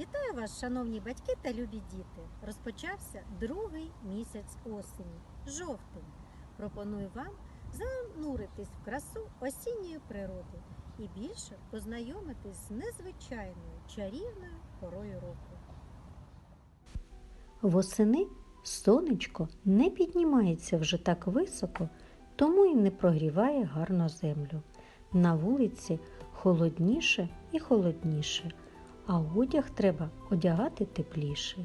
Вітаю вас, шановні батьки та любі діти! Розпочався другий місяць осені, жовтень. Пропоную вам зануритись в красу осінньої природи і більше познайомитись з незвичайною чарівною порою року. Восени сонечко не піднімається вже так високо, тому і не прогріває гарно землю. На вулиці холодніше і холодніше, а одяг треба одягати тепліше.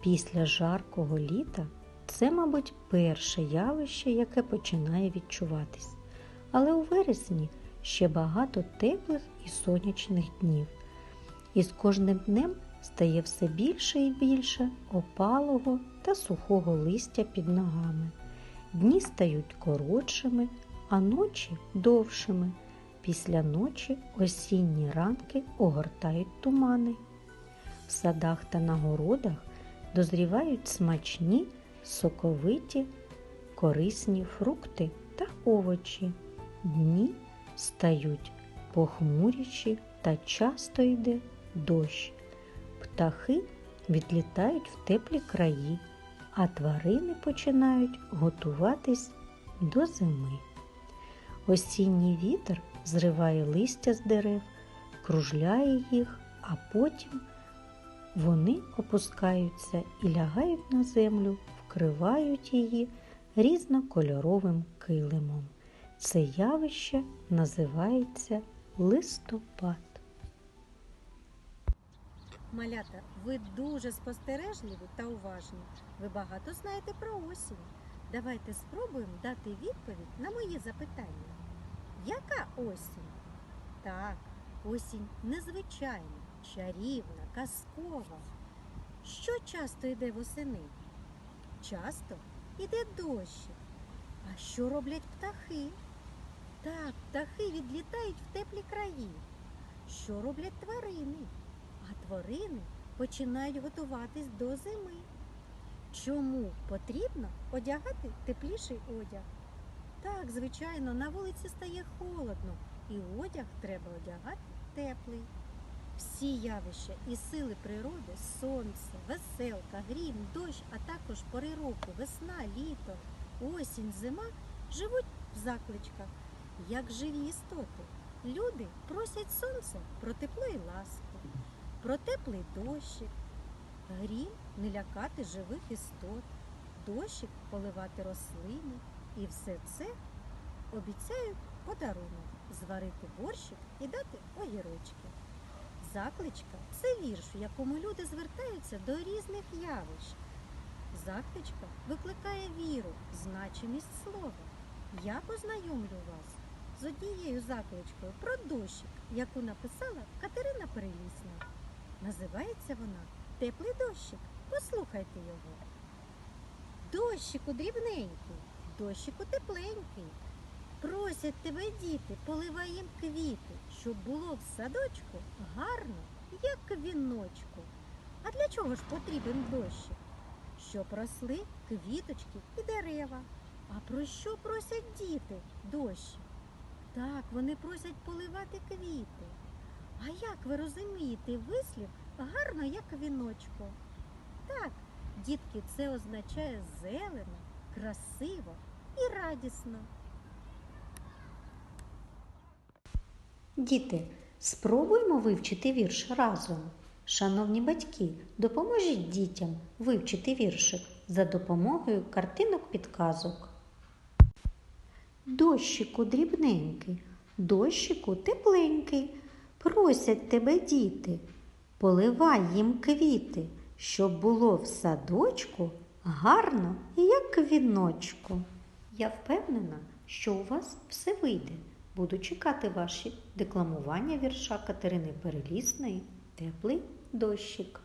Після жаркого літа це, мабуть, перше явище, яке починає відчуватись. Але у вересні ще багато теплих і сонячних днів. І з кожним днем стає все більше і більше опалого та сухого листя під ногами. Дні стають коротшими, а ночі довшими. Після ночі осінні ранки огортають тумани. В садах та на городах дозрівають смачні, соковиті, корисні фрукти та овочі. Дні стають похмуріші та часто йде дощ. Птахи відлітають в теплі краї, а тварини починають готуватись до зими. Осінній вітер зриває листя з дерев, кружляє їх, а потім вони опускаються і лягають на землю, вкривають її різнокольоровим килимом. Це явище називається листопад. Малята, ви дуже спостережливі та уважні. Ви багато знаєте про осінь. Давайте спробуємо дати відповідь на мої запитання. Яка осінь? Так, осінь незвичайна, чарівна, казкова. Що часто йде восени? Часто йде дощик. А що роблять птахи? Так, птахи відлітають в теплі краї. Що роблять тварини? А тварини починають готуватись до зими. Чому потрібно одягати тепліший одяг? Так, звичайно, на вулиці стає холодно, і одяг треба одягати теплий. Всі явища і сили природи сонце, веселка, грім, дощ, а також пори року, весна, літо, осінь, зима живуть в закличках, як живі істоти. Люди просять сонце про тепло і ласку про теплий дощик, грім не лякати живих істот, дощик поливати рослини. І все це обіцяють подарунок зварити борщик і дати огірочки. Закличка це вірш, в якому люди звертаються до різних явищ. Закличка викликає віру, значимість слова. Я познайомлю вас з однією закличкою про дощик, яку написала Катерина Перелісна. Називається вона Теплий дощик. Послухайте його. Дощику дрібненький, дощику тепленький. Просять тебе діти, поливай їм квіти, щоб було в садочку гарно, як віночку. А для чого ж потрібен дощик? Щоб росли квіточки і дерева. А про що просять діти дощик? Так, вони просять поливати квіти. А як ви розумієте вислів гарно, як віночко? Так, дітки, це означає зелено, красиво і радісно. Діти, спробуємо вивчити вірш разом. Шановні батьки, допоможіть дітям вивчити віршик за допомогою картинок підказок. Дощику дрібненький, дощику тепленький, просять тебе діти, поливай їм квіти, щоб було в садочку гарно, як квіночку. Я впевнена, що у вас все вийде. Буду чекати ваші декламування вірша Катерини Перелісної Теплий дощик.